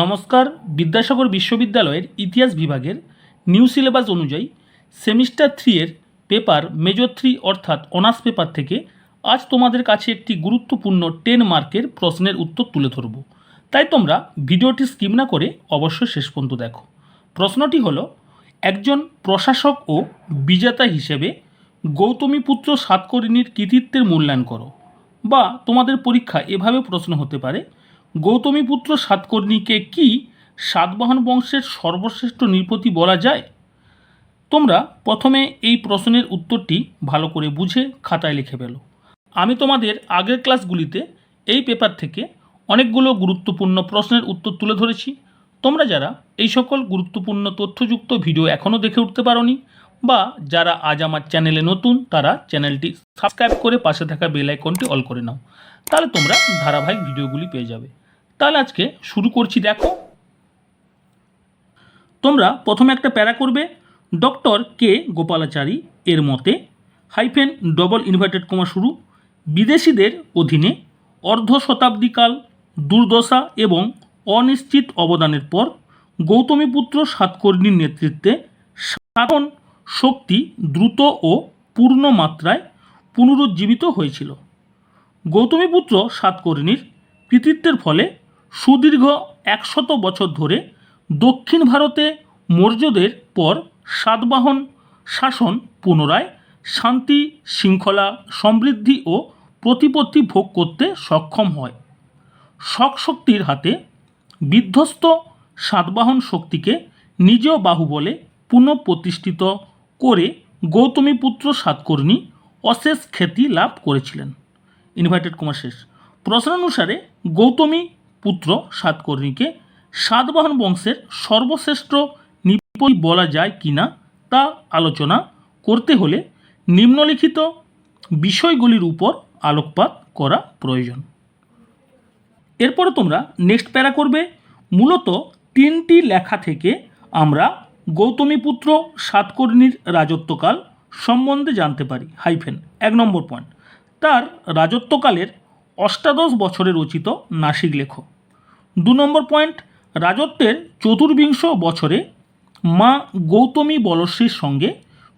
নমস্কার, বিদ্যাসাগর বিশ্ববিদ্যালয়ের ইতিহাস বিভাগের নিউ সিলেবাস অনুযায়ী সেমিস্টার থ্রি এর পেপার মেজর থ্রি অর্থাৎ অনার্স পেপার থেকে আজ তোমাদের কাছে একটি গুরুত্বপূর্ণ টেন মার্কের প্রশ্নের উত্তর তুলে ধরব। তাই তোমরা ভিডিওটি স্কিম না করে অবশ্যই শেষ পর্যন্ত দেখো। প্রশ্নটি হল, একজন প্রশাসক ও বিজেতা হিসেবে গৌতমীপুত্র সাতকরিণীর কৃতিত্বের মূল্যায়ন করো বা তোমাদের পরীক্ষা এভাবে প্রশ্ন হতে পারে গৌতমীপুত্র সাতকর্ণীকে কি সাতবাহন বংশের সর্বশ্রেষ্ঠ নৃপতি বলা যায়? তোমরা প্রথমে এই প্রশ্নের উত্তরটি ভালো করে বুঝে খাতায় লিখে ফেলো। আমি তোমাদের আগের ক্লাসগুলিতে এই পেপার থেকে অনেকগুলো গুরুত্বপূর্ণ প্রশ্নের উত্তর তুলে ধরেছি। তোমরা যারা এই সকল গুরুত্বপূর্ণ তথ্যযুক্ত ভিডিও এখনও দেখে উঠতে পারোনি বা যারা আজ আমার চ্যানেলে নতুন, তারা চ্যানেলটি সাবস্ক্রাইব করে পাশে থাকা বেল আইকনটি অল করে নাও। তাহলে তোমরা ধারাবাহিক ভিডিওগুলি পেয়ে যাবে। তাহলে আজকে শুরু করছি, দেখো। তোমরা প্রথমে একটা প্যারা করবে, ডক্টর কে গোপালাচারী এর মতে, হাইফেন ডবল ইনভার্টেড কমা শুরু, বিদেশিদের অধীনে অর্ধ শতাব্দীকাল দুর্দশা এবং অনিশ্চিত অবদানের পর গৌতমীপুত্র সাতকর্ণীর নেতৃত্বে সাধন শক্তি দ্রুত ও পূর্ণ মাত্রায় পুনরুজ্জীবিত হয়েছিল। গৌতমীপুত্র সাতকর্ণীর কৃতিত্বের ফলে সুদীর্ঘ একশত বছর ধরে দক্ষিণ ভারতে মৌর্যদের পর সাতবাহন শাসন পুনরায় শান্তি, শৃঙ্খলা, সমৃদ্ধি ও প্রতিপত্তি ভোগ করতে সক্ষম হয়। শক শক্তির হাতে বিধ্বস্ত সাতবাহন শক্তিকে নিজ বাহুবলে পুনঃপ্রতিষ্ঠিত করে গৌতমীপুত্র সাতকর্ণী অশেষ খ্যাতি লাভ করেছিলেন। ইনভার্টেড কুমার শেষ। প্রশ্নানুসারে গৌতমী পুত্র সাতকর্ণীকে সাতবাহন বংশের সর্বশ্রেষ্ঠ নিপই বলা যায় কিনা তা আলোচনা করতে হলে নিম্নলিখিত বিষয়গুলির উপর আলোকপাত করা প্রয়োজন। এরপরে তোমরা নেক্সট প্যারা করবে। মূলত তিনটি লেখা থেকে আমরা গৌতমীপুত্র সাতকর্ণীর রাজত্বকাল সম্বন্ধে জানতে পারি। হাইফেন এক নম্বর পয়েন্ট তার রাজত্বকালের অষ্টাদশ বছরে রচিত নাসিক লেখ দু নম্বর পয়েন্ট, রাজত্বের চতুর্বিংশ বছরে মা গৌতমী বলশ্রীর সঙ্গে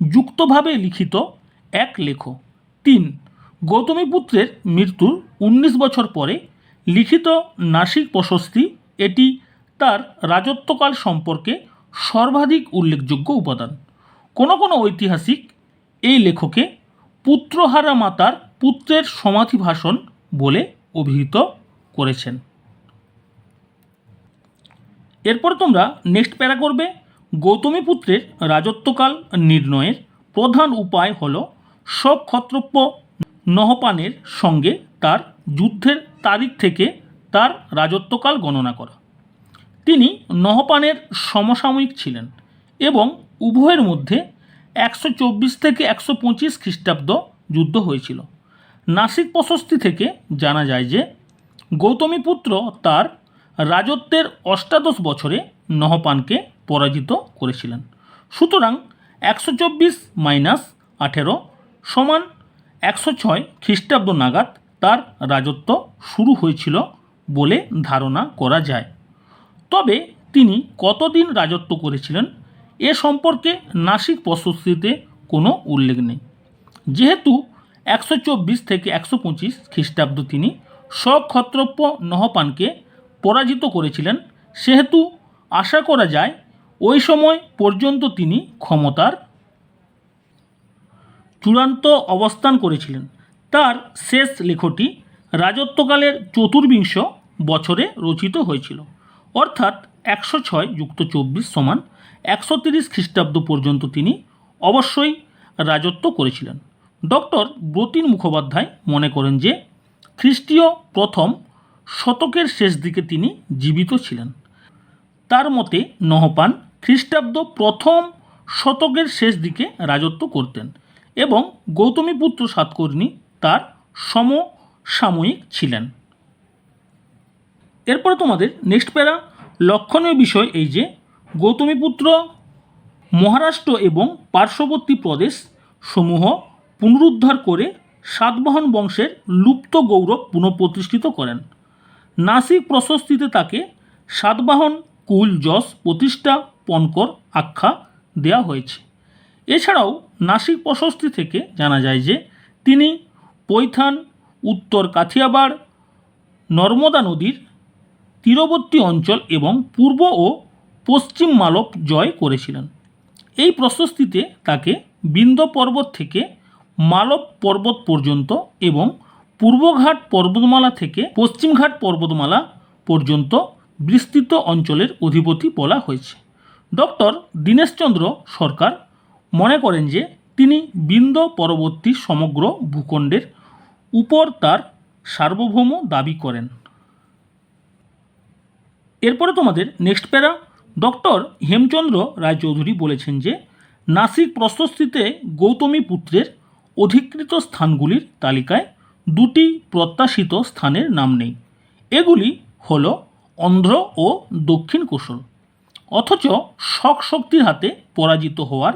যুক্তভাবে লিখিত এক লেখ। তিন, গৌতমী পুত্রের মৃত্যুর উনিশ বছর পরে লিখিত নাসিক প্রশস্তি, এটি তার রাজত্বকাল সম্পর্কে সর্বাধিক উল্লেখযোগ্য উপাদান। কোনো কোনো ঐতিহাসিক এই লেখকে পুত্রহারা মাতার পুত্রের সমাধি ভাষণ বলে অভিহিত করেছেন। এরপর তোমরা নেক্সট প্যারা করবে। গৌতমী পুত্রের রাজত্বকাল নির্ণয়ের প্রধান উপায় হল সব ক্ষত্রপ্য নহপানের সঙ্গে তার যুদ্ধের তারিখ থেকে তার রাজত্বকাল গণনা করা। তিনি নহপানের সমসাময়িক ছিলেন এবং উভয়ের মধ্যে একশো চব্বিশ থেকে একশো পঁচিশ খ্রিস্টাব্দ যুদ্ধ হয়েছিল। নাসিক প্রশস্তি থেকে জানা যায় যে গৌতমীপুত্র তার রাজত্বের অষ্টাদশ বছরে নহপানকে পরাজিত করেছিলেন। সুতরাং একশো চব্বিশ মাইনাস আঠেরো সমান একশো ছয় খ্রিস্টাব্দ নাগাদ তার রাজত্ব শুরু হয়েছিল বলে ধারণা করা যায়। তবে তিনি কতদিন রাজত্ব করেছিলেন এ সম্পর্কে নাসিক প্রশস্তিতে কোনো উল্লেখ নেই। যেহেতু একশো চব্বিশ থেকে একশো পঁচিশ খ্রিস্টাব্দ তিনি সক্ষত্রপ্য নহপানকে পরাজিত করেছিলেন, সেহেতু আশা করা যায় ওই সময় পর্যন্ত তিনি ক্ষমতার চূড়ান্ত অবস্থান করেছিলেন। তার শেষ লেখটি রাজত্বকালের চতুর্বিংশ বছরে রচিত হয়েছিল। অর্থাৎ একশো ছয় যুক্ত চব্বিশ সমান একশো তিরিশ খ্রিস্টাব্দ পর্যন্ত তিনি অবশ্যই রাজত্ব করেছিলেন। ডক্টর ব্রতিন মুখোপাধ্যায় মনে করেন যে খ্রিস্টীয় প্রথম শতকের শেষ দিকে তিনি জীবিত ছিলেন। তার মতে নহপান খ্রিস্টাব্দ প্রথম শতকের শেষ দিকে রাজত্ব করতেন এবং গৌতমীপুত্র সাতকর্ণী তার সমসাময়িক ছিলেন। এরপরে তোমাদের নেক্সট প্যারা লক্ষণীয় বিষয় এই যে গৌতমীপুত্র মহারাষ্ট্র এবং পার্শ্ববর্তী প্রদেশ সমূহ পুনরুদ্ধার করে সাতবাহন বংশের লুপ্ত গৌরব পুনঃপ্রতিষ্ঠিত করেন। নাসিক প্রশস্তিতে তাকে সাতবাহন কুল যশ প্রতিষ্ঠা পনকর আখ্যা দেওয়া হয়েছে। এছাড়াও নাসিক প্রশস্তি থেকে জানা যায় যে তিনি পৈথান, উত্তর কাথিয়াবাড়, নর্মদা নদীর তীরবর্তী অঞ্চল এবং পূর্ব ও পশ্চিম মালব জয় করেছিলেন। এই প্রশস্তিতে তাকে বিন্দ পর্বত থেকে মালব পর্বত পর্যন্ত এবং পূর্বঘাট পর্বতমালা থেকে পশ্চিমঘাট পর্বতমালা পর্যন্ত বিস্তৃত অঞ্চলের অধিপতি বলা হয়েছে। ডক্টর দীনেশচন্দ্র সরকার মনে করেন যে, তিনি বিন্দ পরবর্তী সমগ্র ভূখণ্ডের উপর তার সার্বভৌম দাবি করেন। এরপরে তোমাদের নেক্সট প্যারা, ডক্টর হেমচন্দ্র রায়চৌধুরী বলেছেন যে, নাসিক প্রশস্তিতে গৌতমী পুত্রের অধিকৃত স্থানগুলির তালিকায় দুটি প্রত্যাশিত স্থানের নাম নেই। এগুলি হল অন্ধ্র ও দক্ষিণ কোশল। অথচ শক শক্তির হাতে পরাজিত হওয়ার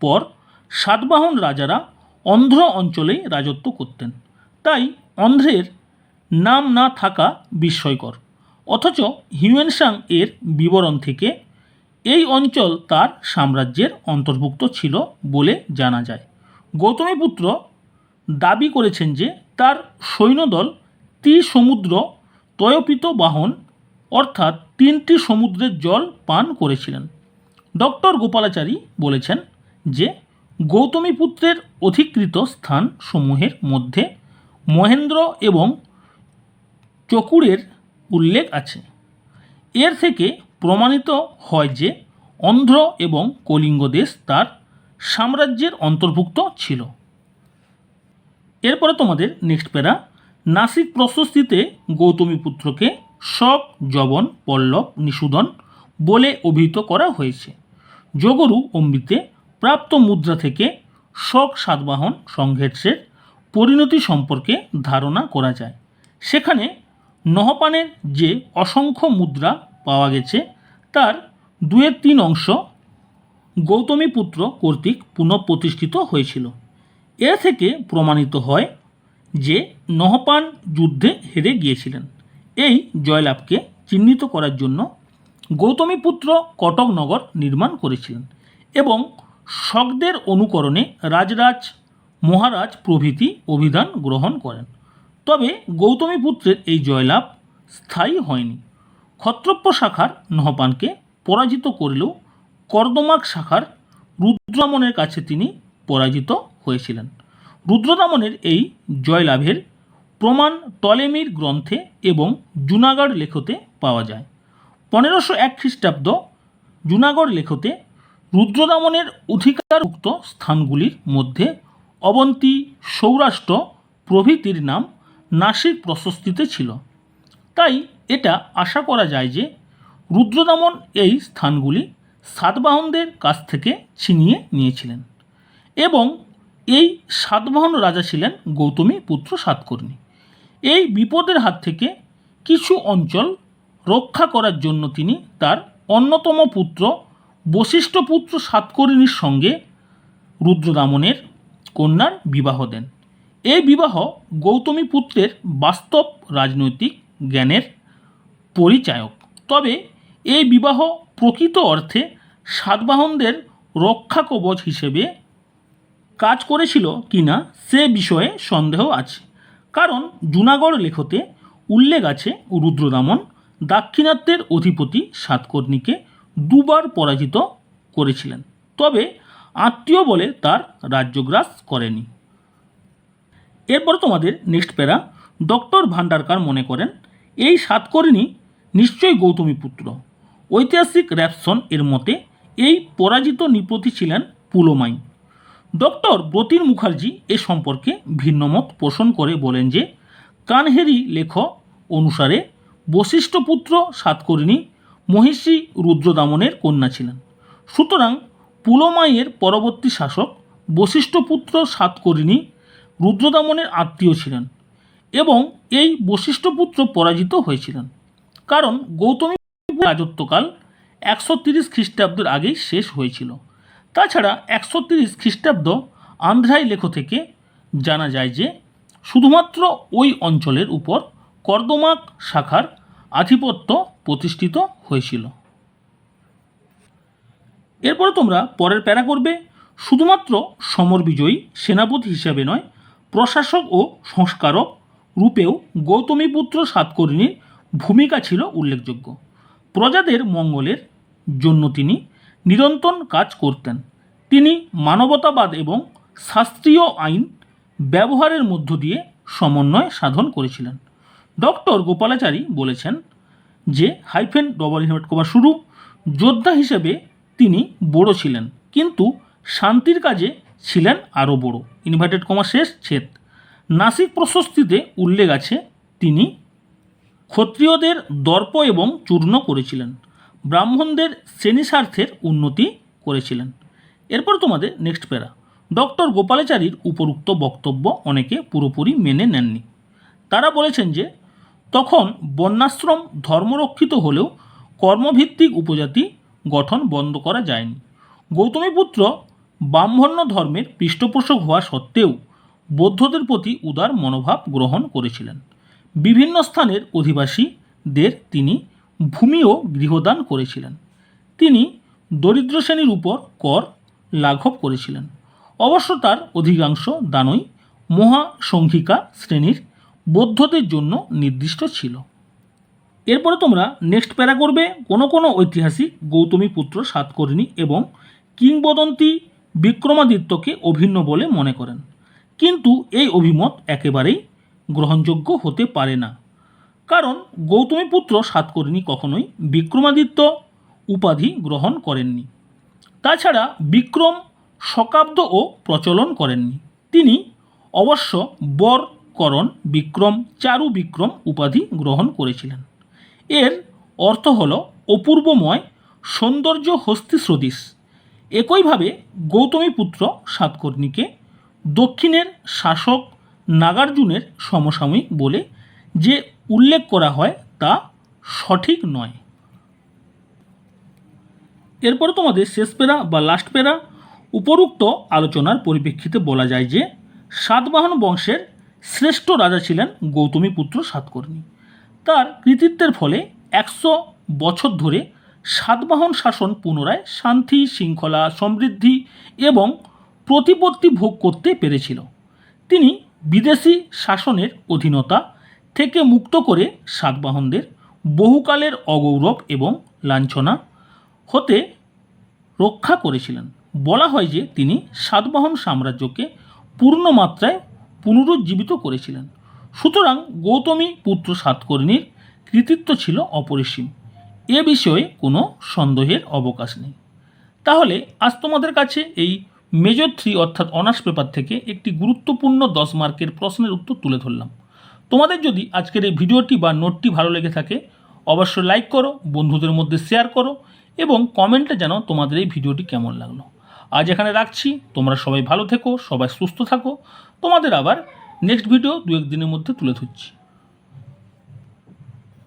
পর সাতবাহন রাজারা অন্ধ্র অঞ্চলেই রাজত্ব করতেন। তাই অন্ধ্রের নাম না থাকা বিস্ময়কর। অথচ হিউয়েনসাং এর বিবরণ থেকে এই অঞ্চল তার সাম্রাজ্যের অন্তর্ভুক্ত ছিল বলে জানা যায়। গৌতমীপুত্র দাবি করেছেন যে তার সৈন্যদল ত্রিসমুদ্র তয়োপিত বাহন, অর্থাৎ তিনটি সমুদ্রের জল পান করেছিলেন। ডক্টর গোপালাচারী বলেছেন যে গৌতমীপুত্রের অধিকৃত স্থান সমূহের মধ্যে মহেন্দ্র এবং চকুরের উল্লেখ আছে। এর থেকে প্রমাণিত হয় যে, অন্ধ্র এবং কলিঙ্গ দেশ তার সাম্রাজ্যের অন্তর্ভুক্ত ছিল। এরপরে তোমাদের নেক্সট প্যারা, নাসিক প্রশস্তিতে গৌতমী পুত্রকে শক জবন পল্লব নিষূদন বলে অভিহিত করা হয়েছে। যোগরু অম্বিতে প্রাপ্ত মুদ্রা থেকে শক সাতবাহন সংঘর্ষের পরিণতি সম্পর্কে ধারণা করা যায়। সেখানে নহপানের যে অসংখ্য মুদ্রা পাওয়া গেছে, তার দুয়ের তিন অংশ গৌতমী পুত্র কর্তৃক পুনঃপ্রতিষ্ঠিত হয়েছিল। এ থেকে প্রমাণিত হয় যে নহপান যুদ্ধে হেরে গিয়েছিলেন। এই জয়লাভকে চিহ্নিত করার জন্য গৌতমীপুত্র কটক নগর নির্মাণ করেছিলেন এবং শকদের অনুকরণে রাজরাজ মহারাজ প্রভৃতি অভিধান গ্রহণ করেন। তবে গৌতমীপুত্রের এই জয়লাভ স্থায়ী হয়নি। ক্ষত্রপ্য শাখার নহপানকে পরাজিত করলেও কর্দমাক শাখার রুদ্রদমনের কাছে তিনি পরাজিত হয়েছিলেন। রুদ্রদমনের এই জয়লাভের প্রমাণ টলেমির গ্রন্থে এবং জুনাগড় লেখতে পাওয়া যায়। পনেরোশো এক খ্রিস্টাব্দ জুনাগড় লেখতে রুদ্রদমনের অধিকারভুক্ত স্থানগুলির মধ্যে অবন্তী সৌরাষ্ট্র প্রভৃতির নাম নাসিক প্রশস্তিতে ছিল। তাই এটা আশা করা যায় যে রুদ্রদমন এই স্থানগুলি সাতবাহনদের কাছ থেকে ছিনিয়ে নিয়েছিলেন এবং এই সাতবাহন রাজা ছিলেন গৌতমী পুত্র সাতকর্ণী। এই বিপদের হাত থেকে কিছু অঞ্চল রক্ষা করার জন্য তিনি তার অন্যতম পুত্র, বশিষ্ঠ পুত্র সাতকর্ণীর সঙ্গে রুদ্রদামনের কন্যার বিবাহ দেন। এই বিবাহ গৌতমী পুত্রের বাস্তব রাজনৈতিক জ্ঞানের পরিচায়ক। তবে এই বিবাহ প্রকৃত অর্থে সাতবাহনদের রক্ষা কবচ হিসেবে কাজ করেছিল কি না সে বিষয়ে সন্দেহ আছে। কারণ জুনাগড় লেখতে উল্লেখ আছে রুদ্রদামন, দাক্ষিণাত্যের অধিপতি সাতকর্ণীকে দুবার পরাজিত করেছিলেন। তবে আত্মীয় বলে তার রাজ্যগ্রাস করেনি। এরপর তোমাদের নেক্সট প্যারা, ডক্টর ভান্ডারকার মনে করেন, এই সাতকর্ণী নিশ্চয়ই গৌতমী পুত্র। ঐতিহাসিক র্যাপসন এর মতে এই পরাজিত নৃপতি ছিলেন পুলোমাই। ডক্টর ব্রতিন মুখার্জি এ সম্পর্কে ভিন্নমত পোষণ করে বলেন যে, কানহেরি লেখ অনুসারে বশিষ্ঠপুত্র সাতকর্ণী মহিষী রুদ্রদামনের কন্যা ছিলেন। সুতরাং পুলমাইয়ের পরবর্তী শাসক বশিষ্ঠপুত্র সাতকর্ণী রুদ্রদামনের আত্মীয় ছিলেন এবং এই বশিষ্ঠপুত্র পরাজিত হয়েছিলেন। কারণ গৌতমী রাজত্বকাল একশো তিরিশ খ্রিস্টাব্দের আগেই শেষ হয়েছিল। তাছাড়া একশো তিরিশ খ্রিস্টাব্দ আন্ধ্রাই লেখ থেকে জানা যায় যে শুধুমাত্র ওই অঞ্চলের উপর কর্দমাক শাখার আধিপত্য প্রতিষ্ঠিত হয়েছিল। এরপরে তোমরা পরের প্যারা করবে, শুধুমাত্র সমর বিজয়ী সেনাপতি হিসাবে নয়, প্রশাসক ও সংস্কারক রূপেও গৌতমীপুত্র সাতকর্ণীর ভূমিকা ছিল উল্লেখযোগ্য। প্রজাদের মঙ্গলের জন্য তিনি নিরন্তর কাজ করতেন। তিনি মানবতাবাদ এবং শাস্ত্রীয় আইন ব্যবহারের মধ্য দিয়ে সমন্বয় সাধন করেছিলেন। ডক্টর গোপালাচারী বলেছেন যে, হাইফেন ডবল ইনভার্ট কমা শুরু যোদ্ধা হিসেবে তিনি বড় ছিলেন, কিন্তু শান্তির কাজে ছিলেন আরও বড়। ইনভার্টেড কমা শেষ ছেদ। নাসিক প্রশস্তিতে উল্লেখ আছে, তিনি ক্ষত্রিয়দের দর্প এবং চূর্ণ করেছিলেন। ব্রাহ্মণদের শ্রেণি স্বার্থের উন্নতি করেছিলেন। এরপর তোমাদের নেক্সট প্যারা। ডক্টর গোপালাচারীর উপরুক্ত বক্তব্য অনেকে পুরোপুরি মেনে নেননি। তারা বলেছেন যে, তখন বন্যাশ্রম ধর্মরক্ষিত হলেও কর্মভিত্তিক উপজাতি গঠন বন্ধ করা যায়নি। গৌতমীপুত্র ব্রাহ্মণ্য ধর্মের পৃষ্ঠপোষক হওয়া সত্ত্বেও বৌদ্ধদের প্রতি উদার মনোভাব গ্রহণ করেছিলেন। বিভিন্ন স্থানের অধিবাসীদের তিনি ভূমি ও গৃহদান করেছিলেন। তিনি দরিদ্র শ্রেণির উপর কর লাঘব করেছিলেন। অবশ্য তার অধিকাংশ দানই মহাসংঘিকা শ্রেণির বৌদ্ধদের জন্য নির্দিষ্ট ছিল। এরপরে তোমরা নেক্সট প্যারা করবে। কোনো কোনো ঐতিহাসিক গৌতমী পুত্র সাতকর্ণী এবং কিংবদন্তি বিক্রমাদিত্যকে অভিন্ন বলে মনে করেন। কিন্তু এই অভিমত একেবারেই গ্রহণযোগ্য হতে পারে না। কারণ গৌতমীপুত্র সাতকর্ণী কখনোই বিক্রমাদিত্য উপাধি গ্রহণ করেননি। তাছাড়া বিক্রম শকাব্দ ও প্রচলন করেননি। তিনি অবশ্য বরকরণ বিক্রম, চারু বিক্রম উপাধি গ্রহণ করেছিলেন। এর অর্থ হল অপূর্বময় সৌন্দর্য হস্তি একইভাবে গৌতমীপুত্র সাতকর্ণীকে দক্ষিণের শাসক নাগার্জুনের সমসাময়িক বলে যে উল্লেখ করা হয় তা সঠিক নয়। এরপরে তোমাদের শেষ পেরা বা লাস্ট পেরা উপরুক্ত আলোচনার পরিপ্রেক্ষিতে বলা যায় যে সাতবাহন বংশের শ্রেষ্ঠ রাজা ছিলেন গৌতমী পুত্র সাতকর্ণী। তার কৃতিত্বের ফলে একশো বছর ধরে সাতবাহন শাসন পুনরায় শান্তি, শৃঙ্খলা, সমৃদ্ধি এবং প্রতিপত্তি ভোগ করতে পেরেছিল। তিনি বিদেশি শাসনের অধীনতা থেকে মুক্ত করে সাতবাহনদের বহুকালের অগৌরব এবং লাঞ্ছনা হতে রক্ষা করেছিলেন। বলা হয় যে তিনি সাতবাহন সাম্রাজ্যকে পূর্ণ মাত্রায় পুনরুজ্জীবিত করেছিলেন। সুতরাং গৌতমী পুত্র সাতকর্ণীর কৃতিত্ব ছিল অপরিসীম। এ বিষয়ে কোনো সন্দেহের অবকাশ নেই। তাহলে আজ তোমাদের কাছে এই মেজর থ্রি অর্থাৎ অনার্স পেপার থেকে একটি গুরুত্বপূর্ণ দশ মার্কের প্রশ্নের উত্তর তুলে ধরলাম। তোমাদের যদি আজকের এই ভিডিওটি বা নোটটি ভালো লেগে থাকে, অবশ্যই লাইক করো, বন্ধুদের মধ্যে শেয়ার করো এবং কমেন্টে জানাও তোমাদের এই ভিডিওটি কেমন লাগল। আজ এখানে রাখছি। তোমরা সবাই ভালো থেকো, সবাই সুস্থ থাকো। তোমাদের আবার নেক্সট ভিডিও দু একদিনের মধ্যে তুলে ধরছি।